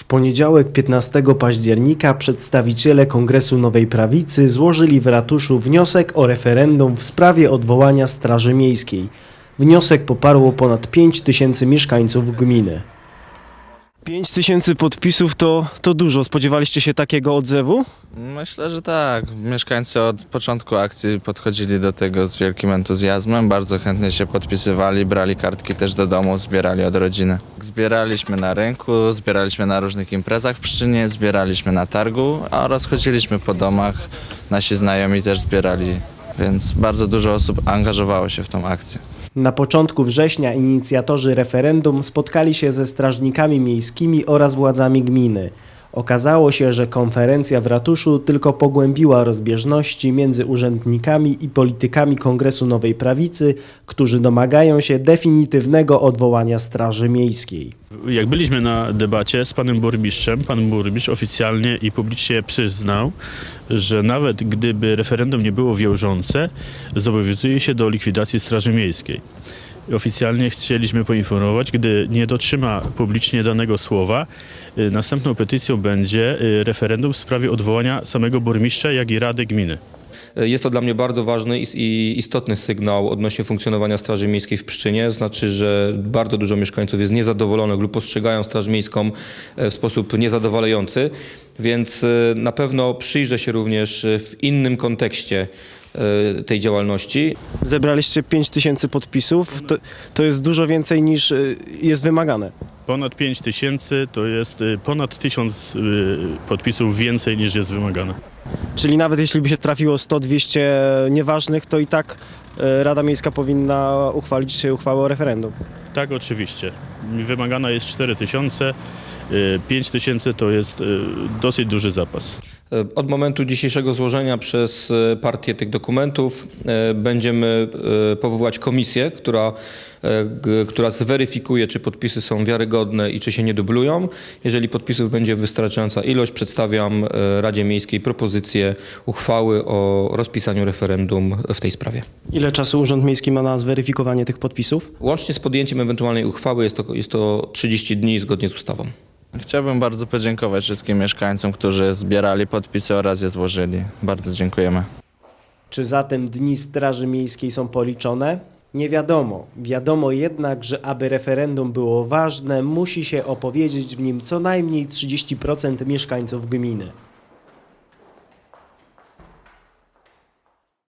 W poniedziałek 15 października przedstawiciele Kongresu Nowej Prawicy złożyli w ratuszu wniosek o referendum w sprawie odwołania Straży Miejskiej. Wniosek poparło ponad 5 tysięcy mieszkańców gminy. 5 tysięcy podpisów to, to dużo. Spodziewaliście się takiego odzewu? Myślę, że tak. Mieszkańcy od początku akcji podchodzili do tego z wielkim entuzjazmem, bardzo chętnie się podpisywali, brali kartki też do domu, zbierali od rodziny. Zbieraliśmy na rynku, zbieraliśmy na różnych imprezach w Pszczynie, zbieraliśmy na targu, a rozchodziliśmy po domach. Nasi znajomi też zbierali, więc bardzo dużo osób angażowało się w tą akcję. Na początku września inicjatorzy referendum spotkali się ze strażnikami miejskimi oraz władzami gminy. Okazało się, że konferencja w ratuszu tylko pogłębiła rozbieżności między urzędnikami i politykami Kongresu Nowej Prawicy, którzy domagają się definitywnego odwołania Straży Miejskiej. Jak byliśmy na debacie z panem burmistrzem, pan burmistrz oficjalnie i publicznie przyznał, że nawet gdyby referendum nie było wiążące, zobowiązuje się do likwidacji Straży Miejskiej. Oficjalnie chcieliśmy poinformować, gdy nie dotrzyma publicznie danego słowa, y, następną petycją będzie y, referendum w sprawie odwołania samego burmistrza, jak i Rady Gminy. Jest to dla mnie bardzo ważny i- istotny sygnał odnośnie funkcjonowania Straży Miejskiej w Pszczynie. Znaczy, że bardzo dużo mieszkańców jest niezadowolonych lub postrzegają Straż Miejską e, w sposób niezadowalający, więc e, na pewno przyjrzę się również e, w innym kontekście e, tej działalności. Zebraliście 5 tysięcy podpisów, to, to jest dużo więcej niż jest wymagane. Ponad 5 tysięcy to jest ponad tysiąc podpisów więcej niż jest wymagane. Czyli nawet jeśli by się trafiło 100-200 nieważnych, to i tak y, Rada Miejska powinna uchwalić uchwałę o referendum. Tak, oczywiście. Wymagana jest 4 tysiące. 5 tysięcy to jest y, dosyć duży zapas. E, Od momentu dzisiejszego złożenia przez partię tych dokumentów będziemy powoływać komisję, która, która zweryfikuje, czy podpisy są wiarygodne i czy się nie dublują. Jeżeli podpisów będzie wystarczająca ilość, przedstawiam Radzie Miejskiej propozycję uchwały o rozpisaniu referendum w tej sprawie. Ile czasu Urząd Miejski ma na zweryfikowanie tych podpisów? Łącznie z podjęciem ewentualnej uchwały jest to, jest to 30 dni zgodnie z ustawą. Chciałbym bardzo podziękować wszystkim mieszkańcom, którzy zbierali podpisy oraz je złożyli. Bardzo dziękujemy. Czy zatem dni Straży Miejskiej są policzone? Nie wiadomo. Wiadomo jednak, że aby referendum było ważne, musi się opowiedzieć w nim co najmniej 30% mieszkańców gminy.